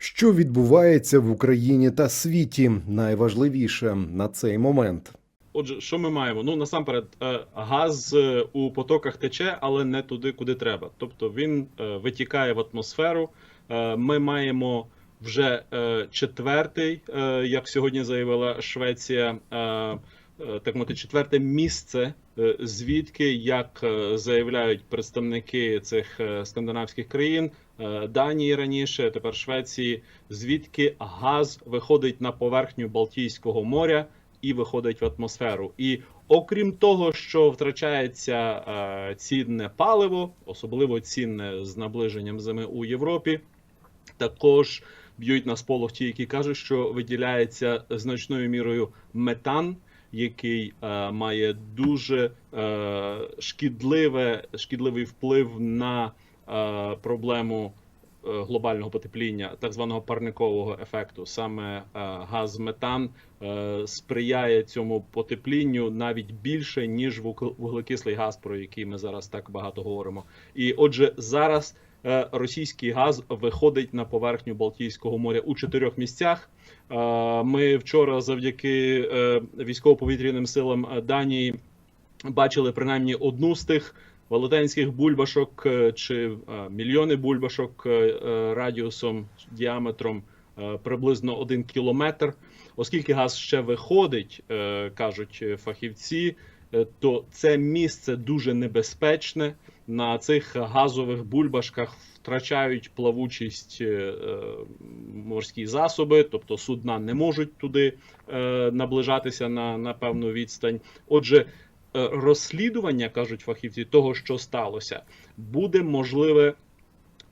Що відбувається в Україні та світі? Найважливіше на цей момент. Отже, що ми маємо? Ну насамперед, е, газ е, у потоках тече, але не туди, куди треба. Тобто він е, витікає в атмосферу. Ми маємо вже четвертий, як сьогодні заявила Швеція, так мовити, четверте місце, звідки, як заявляють представники цих скандинавських країн, Данії раніше, тепер Швеції, звідки газ виходить на поверхню Балтійського моря і виходить в атмосферу. І окрім того, що втрачається е, цінне паливо, особливо цінне з наближенням зими у Європі, також б'ють на сполох ті, які кажуть, що виділяється значною мірою метан. Який е, має дуже е, шкідливе, шкідливий вплив на е, проблему е, глобального потепління, так званого парникового ефекту. Саме е, газ метан е, сприяє цьому потеплінню навіть більше ніж вугл- вуглекислий газ, про який ми зараз так багато говоримо. І отже, зараз е, російський газ виходить на поверхню Балтійського моря у чотирьох місцях. Е, Ми вчора, завдяки е, військово-повітряним силам е, Данії, бачили принаймні одну з тих велетенських бульбашок е, чи е, мільйони бульбашок е, радіусом діаметром приблизно один кілометр. Оскільки газ ще виходить, кажуть фахівці, то це місце дуже небезпечне. На цих газових бульбашках втрачають плавучість морські засоби, тобто судна не можуть туди наближатися на, на певну відстань. Отже, розслідування кажуть фахівці того, що сталося, буде можливе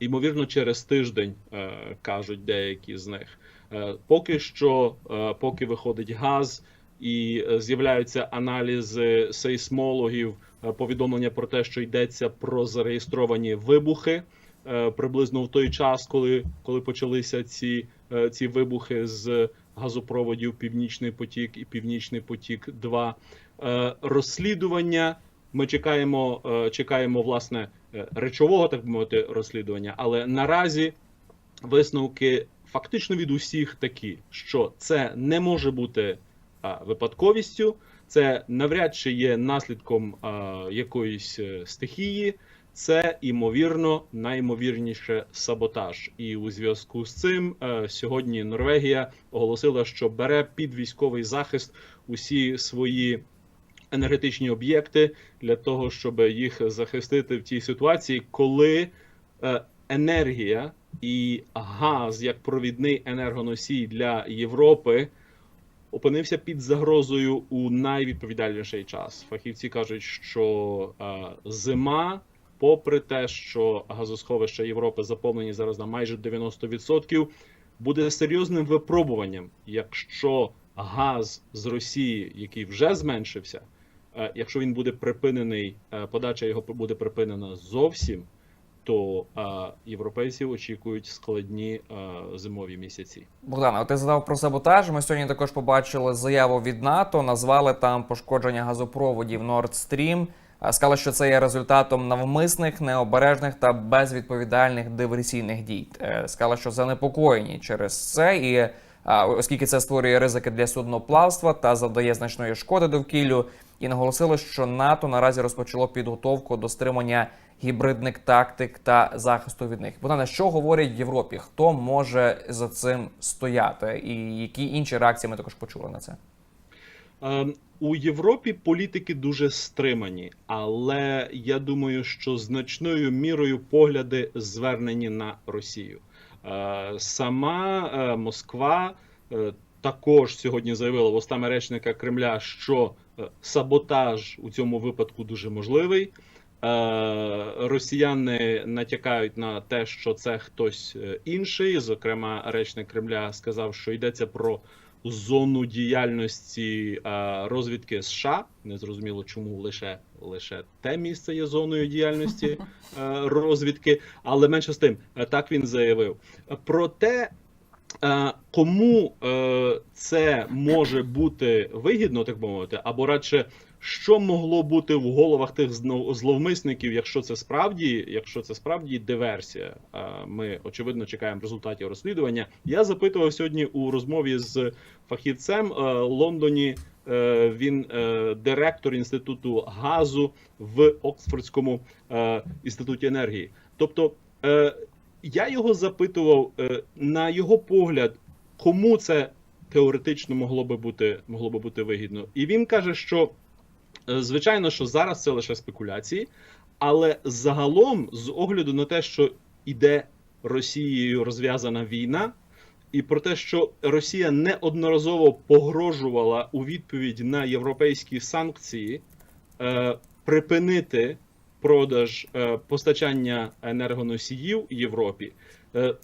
ймовірно через тиждень, е, кажуть деякі з них. Е, Поки що, е, поки виходить газ і е, з'являються аналізи сейсмологів, е, повідомлення про те, що йдеться про зареєстровані вибухи. е, Приблизно в той час, коли, коли почалися ці, е, ці вибухи з газопроводів Північний потік і Північний потік 2 Е, розслідування. Ми чекаємо, е, чекаємо власне е, речового, так би мовити, розслідування. Але наразі висновки фактично від усіх такі, що це не може бути випадковістю, це навряд чи є наслідком якоїсь е, стихії. Це імовірно найімовірніше саботаж, і у зв'язку з цим е, сьогодні Норвегія оголосила, що бере під військовий захист усі свої енергетичні об'єкти для того, щоб їх захистити в тій ситуації, коли е, енергія і газ як провідний енергоносій для Європи опинився під загрозою у найвідповідальніший час. Фахівці кажуть, що е, зима, попри те, що газосховища Європи заповнені зараз на майже 90%, буде серйозним випробуванням, якщо газ з Росії, який вже зменшився, якщо він буде припинений, е, подача його буде припинена зовсім, то е, європейців очікують складні е, зимові місяці. Богдана, ти згадав про саботаж. Ми сьогодні також побачили заяву від НАТО, назвали там пошкодження газопроводів Nord Stream. Сказали, що це є результатом навмисних, необережних та безвідповідальних диверсійних дій. Е, Сказали, що занепокоєні через це, і оскільки це створює ризики для судноплавства та завдає значної шкоди довкіллю, і наголосили, що НАТО наразі розпочало підготовку до стримання гібридних тактик та захисту від них. Богдане, що говорять в Європі? Хто може за цим стояти, і які інші реакції ми також почули на це? Е, У Європі політики дуже стримані, але я думаю, що значною мірою погляди звернені на Росію. Е, Сама е, Москва е, також сьогодні заявила вустами речника Кремля, що саботаж у цьому випадку дуже можливий. Е, Росіяни натякають на те, що це хтось е, інший. Зокрема, речник Кремля сказав, що йдеться про зону діяльності е, розвідки США. Незрозуміло, чому лише лише те місце є зоною діяльності розвідки, але менше з тим, так він заявив. Проте, кому е, це може бути вигідно, так мовити, або радше. що могло бути в головах тих зловмисників, якщо це справді, якщо це справді диверсія. А Ми очевидно чекаємо результатів розслідування. Я запитував сьогодні у розмові з фахівцем е, Лондоні. е, Він е, директор інституту газу в Оксфордському е, інституті енергії. Тобто, е, я його запитував е, на його погляд, кому це теоретично могло би бути могло би бути вигідно. І він каже, що е, звичайно, що зараз це лише спекуляції, але загалом, з огляду на те, що іде Росією розв'язана війна, і про те, що Росія неодноразово погрожувала у відповідь на європейські санкції е, припинити продаж е, постачання енергоносіїв Європі. Е,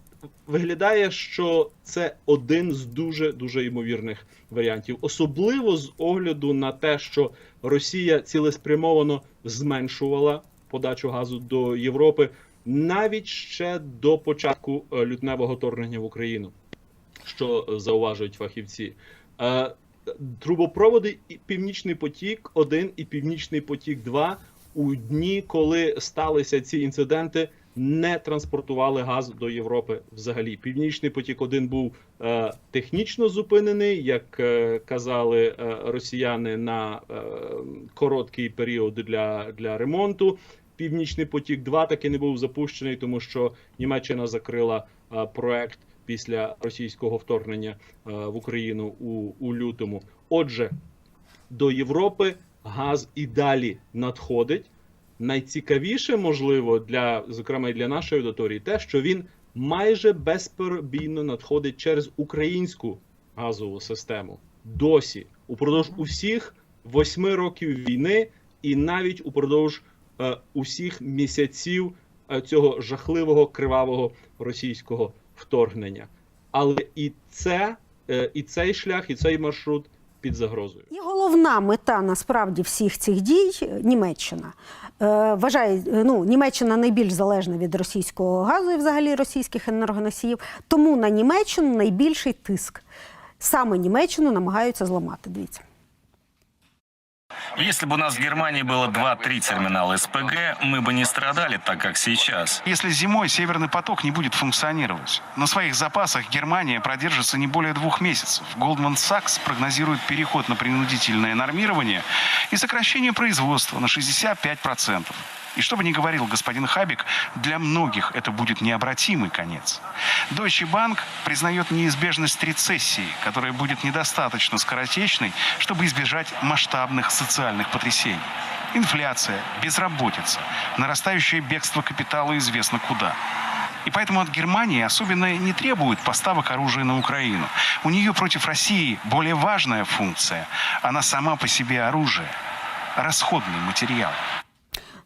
Виглядає, що це один з дуже дуже ймовірних варіантів, особливо з огляду на те, що Росія цілеспрямовано зменшувала подачу газу до Європи навіть ще до початку е, лютневого вторгнення в Україну, що зауважують фахівці. Трубопроводи і Північний потік 1 і Північний потік 2 у дні, коли сталися ці інциденти, не транспортували газ до Європи взагалі. Північний потік 1 був е, технічно зупинений, як е, казали е, росіяни, на е, короткий період для, для ремонту. Північний потік 2 таки не був запущений, тому що Німеччина закрила е, проект після російського вторгнення е, в Україну у, у лютому. Отже, до Європи газ і далі надходить. Найцікавіше, можливо, для зокрема і для нашої аудиторії, те, що він майже безперебійно надходить через українську газову систему. Досі упродовж усіх восьми років війни, і навіть упродовж е, усіх місяців е, цього жахливого кривавого російського вторгнення. Але і це, е, і цей шлях, і цей маршрут під загрозою. І головна мета насправді всіх цих дій Німеччина. Е, вважає, е, ну, Німеччина найбільш залежна від російського газу і взагалі російських енергоносіїв, тому на Німеччину найбільший тиск. Саме Німеччину намагаються зламати. Дивіться. Если бы у нас в Германии было 2-3 терминала СПГ, мы бы не страдали так, как сейчас. Если зимой Северный поток не будет функционировать. На своих запасах Германия продержится не более двух месяцев. Goldman Sachs прогнозирует переход на принудительное нормирование и сокращение производства на 65%. И что бы ни говорил господин Хабик, для многих это будет необратимый конец. Deutsche Bank признает неизбежность рецессии, которая будет недостаточно скоротечной, чтобы избежать масштабных социальных потрясений. Инфляция, безработица, нарастающее бегство капитала известно куда. И поэтому от Германии особенно не требуют поставок оружия на Украину. У нее против России более важная функция. Она сама по себе оружие. Расходный материал.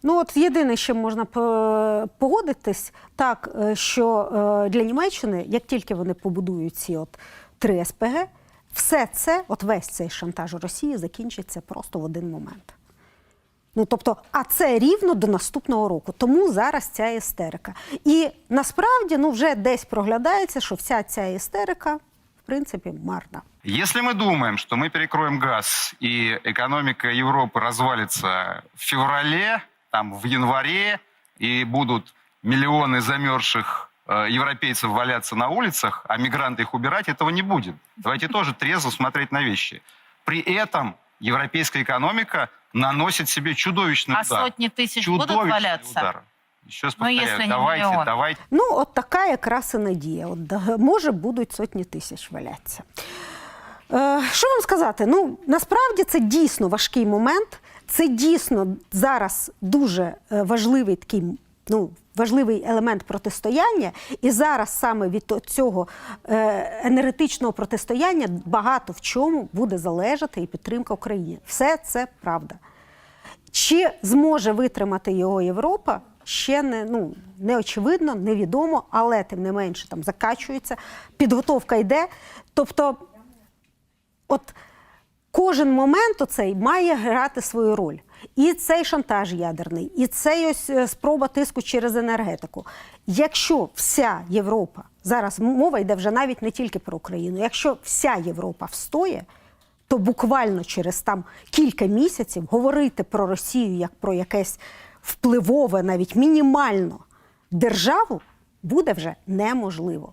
Ну, от єдине, що можна по- погодитись, так е, що е, для Німеччини, як тільки вони побудують ці от три СПГ, все це, от весь цей шантаж Росії закінчиться просто в один момент. Ну тобто, а це рівно до наступного року. Тому зараз ця істерика. І насправді ну вже десь проглядається, що вся ця істерика, в принципі, марна. Если мы думаем, что мы перекроем газ и экономика Европы развалится в феврале, там, в январе, и будут миллионы замерзших э, европейцев валяться на улицах, а мигранты их убирать, этого не будет. Давайте тоже трезво смотреть на вещи. При этом европейская экономика наносит себе чудовищный А удар. сотни тысяч будут Чудовищный валяться? удар. Еще раз Ну, повторяю, если не давайте, миллион. давайте. Ну, от така якраз і надія. От, да, може, будуть сотні тисяч валяться. Е, що вам сказати? Ну, насправді це дійсно важкий момент. Це дійсно зараз дуже е, важливий такий ну, важливий елемент протистояння. І зараз саме від цього е, енергетичного протистояння багато в чому буде залежати і підтримка України. Все це правда. Чи зможе витримати його Європа? Ще не, ну, не очевидно, невідомо, але тим не менше там закачується, підготовка йде. Тобто, от кожен момент оцей має грати свою роль. І цей шантаж ядерний, і цей ось е, спроба тиску через енергетику. Якщо вся Європа, зараз мова йде вже навіть не тільки про Україну, якщо вся Європа встоє, то буквально через там кілька місяців говорити про Росію як про якесь впливове, навіть мінімально державу буде вже неможливо.